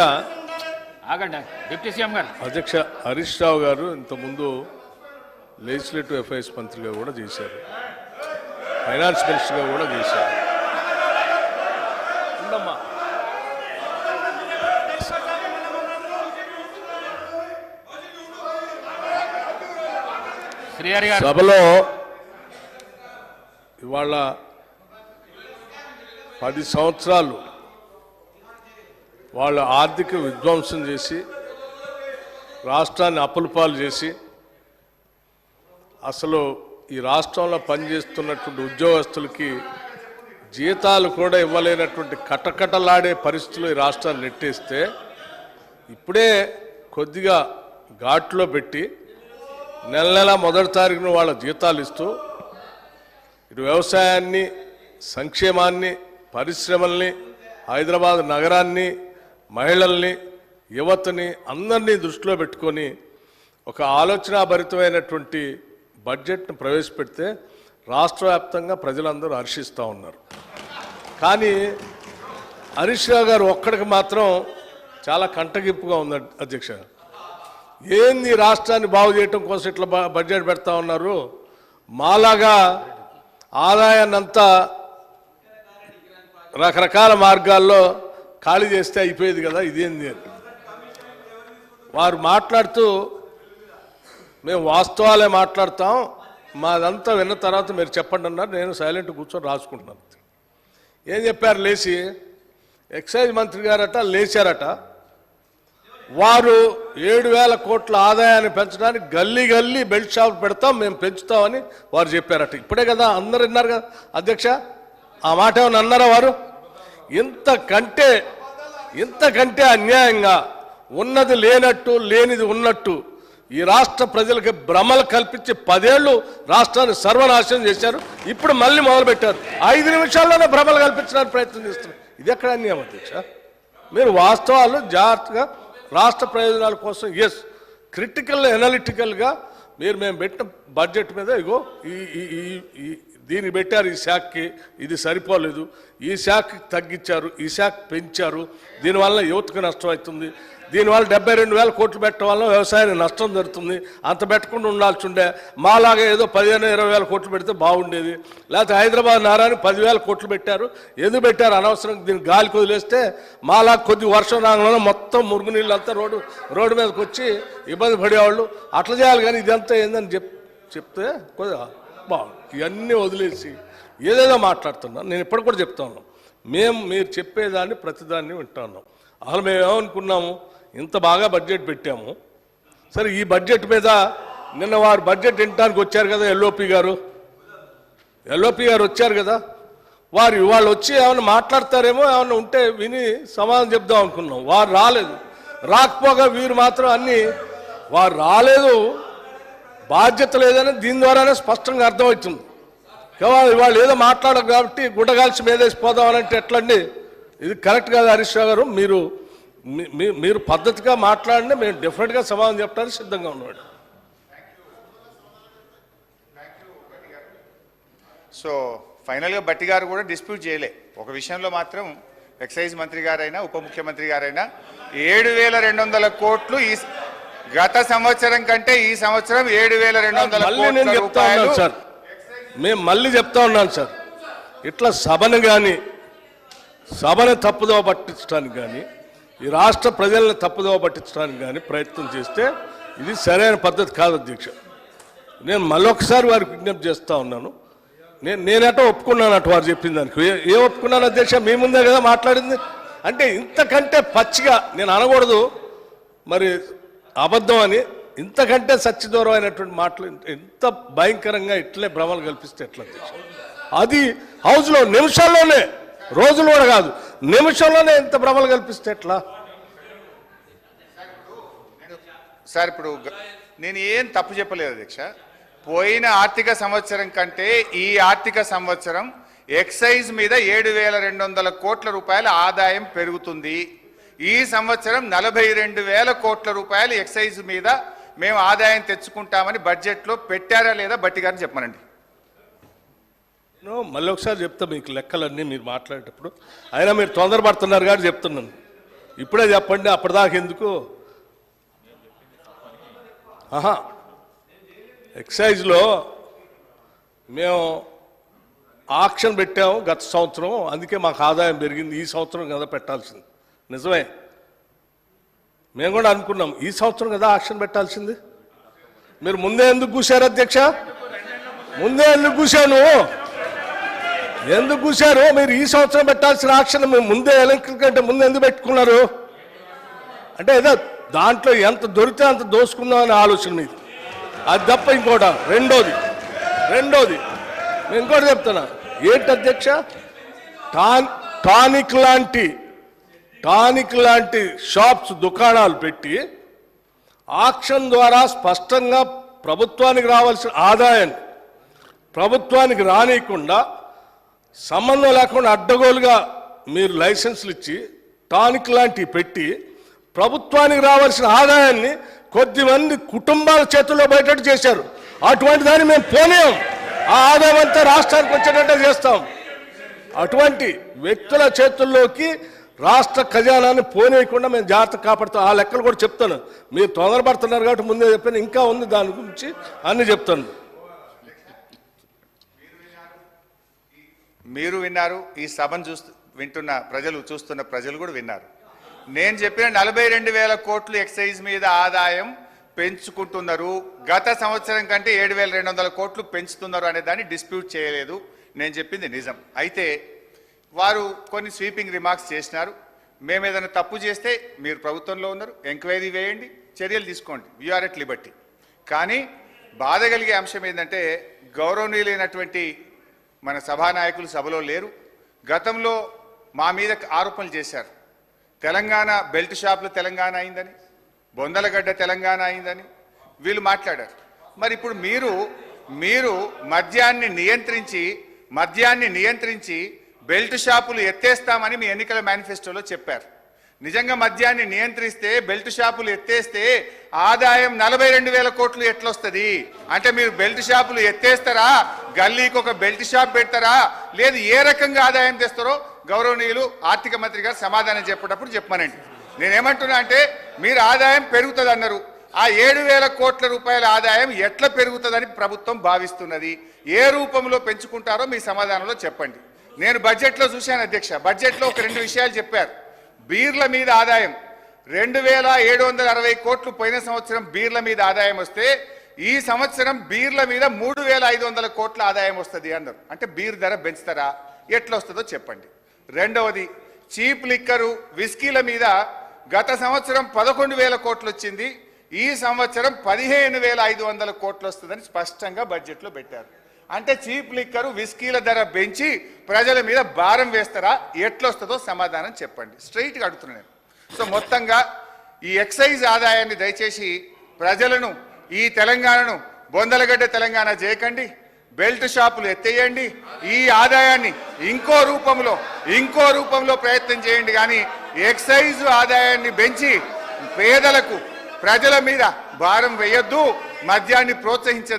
ఆగండి deputy CM గారు. అధ్యక్ష హరీష్ రావు గారు ఇంతకుముందు లెజిస్లేటివ్ అఫైర్స్ మంత్రిగా కూడా చేశారు. ఫైనాన్స్ మినిస్టర్గా కూడా చేశారు. ఉందమ్మా. శ్రీహరి గారు. సభలో ఇవాళ పది సంవత్సరాలు వాళ్ళు ఆర్థిక విధ్వంసం చేసి రాష్ట్రాన్ని అప్పులపాలు చేసి అసలు ఈ రాష్ట్రంలో పనిచేస్తున్నటువంటి ఉద్యోగస్తులకి జీతాలు కూడా ఇవ్వలేనటువంటి కటకటలాడే పరిస్థితులు ఈ రాష్ట్రాన్ని నెట్టేస్తే ఇప్పుడే కొద్దిగా ఘాట్లో పెట్టి నెల నెల మొదటి తారీఖున వాళ్ళ జీతాలు ఇస్తూ ఇటు వ్యవసాయాన్ని సంక్షేమాన్ని పరిశ్రమల్ని హైదరాబాద్ నగరాన్ని మహిళల్ని యువతని అందరినీ దృష్టిలో పెట్టుకొని ఒక ఆలోచనాభరితమైనటువంటి బడ్జెట్ను ప్రవేశపెడితే రాష్ట్ర వ్యాప్తంగా ప్రజలందరూ హర్షిస్తూ ఉన్నారు. కానీ హరీష్ రావు గారు ఒక్కడికి మాత్రం చాలా కంటగింపుగా ఉంది అధ్యక్ష. ఏంది రాష్ట్రాన్ని బాగు చేయటం కోసం ఇట్లా బడ్జెట్ పెడతా ఉన్నారు? మాలాగా ఆదాయాన్ని అంతా రకరకాల మార్గాల్లో ఖాళీ చేస్తే అయిపోయేది కదా ఇదేంది అని. వారు మాట్లాడుతూ మేము వాస్తవాలే మాట్లాడతాం మాదంతా విన్న తర్వాత మీరు చెప్పండి అన్నారు నేను సైలెంట్ కూర్చొని రాసుకుంటున్నాను. ఏం చెప్పారు లేచి? ఎక్సైజ్ మంత్రి గారట లేచారట. వారు ఏడు వేల కోట్ల ఆదాయాన్ని పెంచడానికి గల్లీ గల్లీ బెల్ట్ షాప్ పెడతాం మేము పెంచుతామని వారు చెప్పారట. ఇప్పుడే కదా అందరు విన్నారు కదా అధ్యక్ష ఆ మాట ఏమైనా అన్నారా వారు? ఇంతకంటే ఇంతకంటే అన్యాయంగా ఉన్నది లేనట్టు లేనిది ఉన్నట్టు ఈ రాష్ట్ర ప్రజలకి భ్రమలు కల్పించి పదేళ్ళు రాష్ట్రాన్ని సర్వనాశనం చేశారు. ఇప్పుడు మళ్ళీ మొదలుపెట్టారు. ఐదు నిమిషాల్లోనే భ్రమలు కల్పించడానికి ప్రయత్నం చేస్తున్నారు. ఇది ఎక్కడ అన్యాయం అధ్యక్ష? మీరు వాస్తవాలు జాగ్రత్తగా రాష్ట్ర ప్రయోజనాల కోసం ఎస్ క్రిటికల్ ఎనలిటికల్గా మీరు మేము పెట్టిన బడ్జెట్ మీద ఇగో ఈ దీన్ని పెట్టారు ఈ శాఖకి ఇది సరిపోలేదు. ఈ శాఖకి తగ్గించారు ఈ శాఖ పెంచారు. దీనివల్ల యువతకు నష్టం అవుతుంది. దీనివల్ల డెబ్బై రెండు వేల కోట్లు పెట్టడం వల్ల వ్యవసాయానికి నష్టం జరుగుతుంది. అంత పెట్టకుండా ఉండాల్సి ఉండే మాలాగా ఏదో పదిహేను ఇరవై వేల కోట్లు పెడితే బాగుండేది. లేకపోతే హైదరాబాద్ నారాయణ పదివేల కోట్లు పెట్టారు. ఎందుకు పెట్టారు? అనవసరం దీన్ని గాలికి వదిలేస్తే మాలా కొద్ది వర్షం రాగానే మొత్తం మురుగునీళ్ళు అంతా రోడ్డు రోడ్డు మీదకి వచ్చి ఇబ్బంది పడేవాళ్ళు. అట్లా చేయాలి కానీ ఇదంతా ఏందని చెప్ చెప్తే కొద్దిగా బాగుంది ఇవన్నీ వదిలేసి ఏదేదో మాట్లాడుతున్నాం నేను ఇప్పటికి కూడా చెప్తా ఉన్నాం మేము మీరు చెప్పేదాన్ని ప్రతిదాన్ని వింటా ఉన్నాం. అసలు మేము ఏమనుకున్నాము ఇంత బాగా బడ్జెట్ పెట్టాము. సరే ఈ బడ్జెట్ మీద నిన్న వారు బడ్జెట్ వినటానికి వచ్చారు కదా ఎల్ఓపి గారు? ఎల్ఓపి గారు వచ్చారు కదా? వారు వాళ్ళు వచ్చి ఏమైనా మాట్లాడతారేమో ఏమైనా ఉంటే విని సమాధానం చెప్దాం అనుకున్నాం. వారు రాలేదు. రాకపోగా వీరు మాత్రం అన్ని వారు రాలేదు. బాధ్యత లేదని దీని ద్వారానే స్పష్టంగా అర్థమవుతుంది. కేవలం వాళ్ళు ఏదో మాట్లాడరు కాబట్టి గుడ్డగాల్చి మీదేసి అంటే ఎట్లండి? ఇది కరెక్ట్ కాదు హరీష్ గారు. మీరు మీ- మీరు పద్ధతిగా మాట్లాడిన మేము డెఫినెట్గా సమాధానం చెప్పడానికి సిద్ధంగా ఉన్నాడు. సో ఫైనల్గా బట్టి గారు కూడా డిస్ప్యూట్ చేయలే. ఒక విషయంలో మాత్రం ఎక్సైజ్ మంత్రి గారైనా ఉప ముఖ్యమంత్రి గారైనా ఏడు వేల రెండు వందల కోట్లు ఈ గత సంవత్సరం కంటే ఈ సంవత్సరం ఏడు వేల రెండు వందల మళ్ళీ నేను చెప్తా ఉన్నాను సార్. మేము మళ్ళీ చెప్తా ఉన్నాను సార్. ఇట్లా సభను కానీ సభను తప్పుదోవ పట్టించడానికి కానీ ఈ రాష్ట్ర ప్రజల్ని తప్పుదోవ పట్టించడానికి కానీ ప్రయత్నం చేస్తే ఇది సరైన పద్ధతి కాదు అధ్యక్ష. నేను మళ్ళొకసారి వారికి విజ్ఞప్తి చేస్తా ఉన్నాను. నేను నేనట ఒప్పుకున్నాను అటు వారు చెప్పిన దానికి. ఏ- ఏ ఒప్పుకున్నాను అధ్యక్ష? మీ ముందే కదా మాట్లాడింది. అంటే ఇంతకంటే పచ్చిగా నేను అనకూడదు. మరి అబద్ధం అని ఇంతకంటే సత్యదూరమైనటువంటి మాటలు ఎంత భయంకరంగా ఇట్లే భ్రమలు కల్పిస్తే ఎట్లా అది హౌస్లో నిమిషాల్లోనే రోజులు కూడా కాదు నిమిషంలోనే ఎంత భ్రమలు కల్పిస్తే ఎట్లా? సార్ ఇప్పుడు నేను ఏం తప్పు చెప్పలేదు అధ్యక్ష. పోయిన ఆర్థిక సంవత్సరం కంటే ఈ ఆర్థిక సంవత్సరం ఎక్సైజ్ మీద ఏడు వేల రెండు వందల కోట్ల రూపాయల ఆదాయం పెరుగుతుంది. ఈ సంవత్సరం నలభై రెండు వేల కోట్ల రూపాయలు ఎక్సైజ్ మీద మేము ఆదాయం తెచ్చుకుంటామని బడ్జెట్లో పెట్టారా లేదా బట్టి గారిని చెప్పమనండి. మళ్ళీ ఒకసారి చెప్తా మీకు లెక్కలన్నీ మీరు మాట్లాడేటప్పుడు. అయినా మీరు తొందరపడుతున్నారు కానీ చెప్తున్నాను. ఇప్పుడే చెప్పండి అప్పటిదాకా ఎందుకు? ఆహా. ఎక్సైజ్లో మేము ఆక్షన్ పెట్టాము గత సంవత్సరం అందుకే మాకు ఆదాయం పెరిగింది. ఈ సంవత్సరం కదా పెట్టాల్సింది. నిజమే. మేము కూడా అనుకున్నాం ఈ సంవత్సరం కదా ఆక్షన్ పెట్టాల్సింది. మీరు ముందే ఎందుకు కూశారు అధ్యక్ష? ముందే ఎందుకు కూశాను? ఎందుకు కూశారు? మీరు ఈ సంవత్సరం పెట్టాల్సిన ఆక్షన్ మేము ముందే ఎలక్ట్రిక్ కంటే ముందు ఎందుకు పెట్టుకున్నారు? అంటే ఏదో దాంట్లో ఎంత దొరికితే అంత దోసుకుందాం అనే ఆలోచన మీది. అది తప్ప ఇంకోట రెండోది రెండోది నేను ఇంకోటి చెప్తున్నా. ఏంటి అధ్యక్ష? టాన్ టానిక్ లాంటి టానిక్ లాంటి షాప్స్ దుకాణాలు పెట్టి ఆక్షన్ ద్వారా స్పష్టంగా ప్రభుత్వానికి రావాల్సిన ఆదాయాన్ని ప్రభుత్వానికి రానియకుండా సంబంధం లేకుండా అడ్డగోలుగా మీరు లైసెన్సులు ఇచ్చి టానిక్ లాంటివి పెట్టి ప్రభుత్వానికి రావాల్సిన ఆదాయాన్ని కొద్దిమంది కుటుంబాల చేతుల్లో బయటట్టు చేశారు. అటువంటి దాన్ని మేము పోనేం ఆ ఆదాయం అంతా రాష్ట్రానికి వచ్చేటట్టే చేస్తాం. అటువంటి వ్యక్తుల చేతుల్లోకి రాష్ట్ర ఖజానాన్ని పోనీయకుండా మేము జాగ్రత్త కాపాడుతాం. ఆ లెక్కలు కూడా చెప్తాను. మీరు తొందరపడుతున్నారు కాబట్టి ముందే చెప్పాను. ఇంకా ఉంది దాని గురించి అన్ని చెప్తాను. మీరు విన్నారు ఈ సభను చూస్తూ వింటున్న ప్రజలు చూస్తున్న ప్రజలు కూడా విన్నారు. నేను చెప్పిన నలభై రెండు వేల కోట్లు ఎక్సైజ్ మీద ఆదాయం పెంచుకుంటున్నారు. గత సంవత్సరం కంటే ఏడు వేల రెండు వందల కోట్లు పెంచుతున్నారు అనే దాన్ని డిస్ప్యూట్ చేయలేదు. నేను చెప్పింది నిజం. అయితే వారు కొన్ని స్వీపింగ్ రిమార్క్స్ చేసినారు. మేము ఏదైనా తప్పు చేస్తే మీరు ప్రభుత్వంలో ఉన్నారు ఎంక్వైరీ వేయండి చర్యలు తీసుకోండి. యూఆర్ ఎట్ లిబర్టీ కానీ బాధ కలిగే అంశం ఏంటంటే గౌరవనీయులైనటువంటి మన సభానాయకులు సభలో లేరు. గతంలో మా మీద ఆరోపణలు చేశారు. తెలంగాణ బెల్ట్ షాపులు తెలంగాణ అయిందని బొందలగడ్డ తెలంగాణ అయిందని వీళ్ళు మాట్లాడారు. మరి ఇప్పుడు మీరు మీరు మద్యాన్ని నియంత్రించి మద్యాన్ని నియంత్రించి బెల్ట్ షాపులు ఎత్తేస్తామని మీ ఎన్నికల మేనిఫెస్టోలో చెప్పారు. నిజంగా మద్యాన్ని నియంత్రిస్తే బెల్ట్ షాపులు ఎత్తేస్తే ఆదాయం నలభై రెండు వేల కోట్లు ఎట్లొస్తుంది? అంటే మీరు బెల్ట్ షాపులు ఎత్తేస్తారా? గల్లీకి ఒక బెల్ట్ షాప్ పెడతారా? లేదు ఏ రకంగా ఆదాయం తెస్తారో గౌరవనీయులు ఆర్థిక మంత్రి గారు సమాధానం చెప్పేటప్పుడు చెప్పమనండి. నేనేమంటున్నా అంటే మీరు ఆదాయం పెరుగుతుంది అన్నారు ఆ ఏడు వేల కోట్ల రూపాయల ఆదాయం ఎట్లా పెరుగుతుందని ప్రభుత్వం భావిస్తున్నది? ఏ రూపంలో పెంచుకుంటారో మీ సమాధానంలో చెప్పండి. నేను బడ్జెట్లో చూశాను అధ్యక్ష. బడ్జెట్లో ఒక రెండు విషయాలు చెప్పారు. బీర్ల మీద ఆదాయం. రెండు వేల ఏడు వందల అరవై కోట్లు పోయిన సంవత్సరం బీర్ల మీద ఆదాయం వస్తే ఈ సంవత్సరం బీర్ల మీద మూడు వేల ఐదు వందల కోట్ల ఆదాయం వస్తుంది అన్నారు. అంటే బీర్ ధర పెంచుతారా? ఎట్లా వస్తుందో చెప్పండి. రెండవది చీప్ లిక్కరు విస్కీల మీద గత సంవత్సరం పదకొండు వేల కోట్లు వచ్చింది. ఈ సంవత్సరం పదిహేను వేల ఐదు వందల కోట్లు వస్తుందని స్పష్టంగా బడ్జెట్లో పెట్టారు. అంటే చీప్ లిక్కరు విస్కీల ధర పెంచి ప్రజల మీద భారం వేస్తారా? ఎట్లొస్తుందో సమాధానం చెప్పండి. స్ట్రైట్గా అడుగుతున్నాను సో మొత్తంగా ఈ ఎక్సైజ్ ఆదాయాన్ని దయచేసి ప్రజలను ఈ తెలంగాణను బొందలగడ్డ తెలంగాణ చేయకండి బెల్ట్ షాపులు ఎత్తేయండి. ఈ ఆదాయాన్ని ఇంకో రూపంలో ఇంకో రూపంలో ప్రయత్నం చేయండి. కానీ ఎక్సైజ్ ఆదాయాన్ని పెంచి పేదలకు ప్రజల మీద భారం వేయొద్దు. మద్యాన్ని ప్రోత్సహించ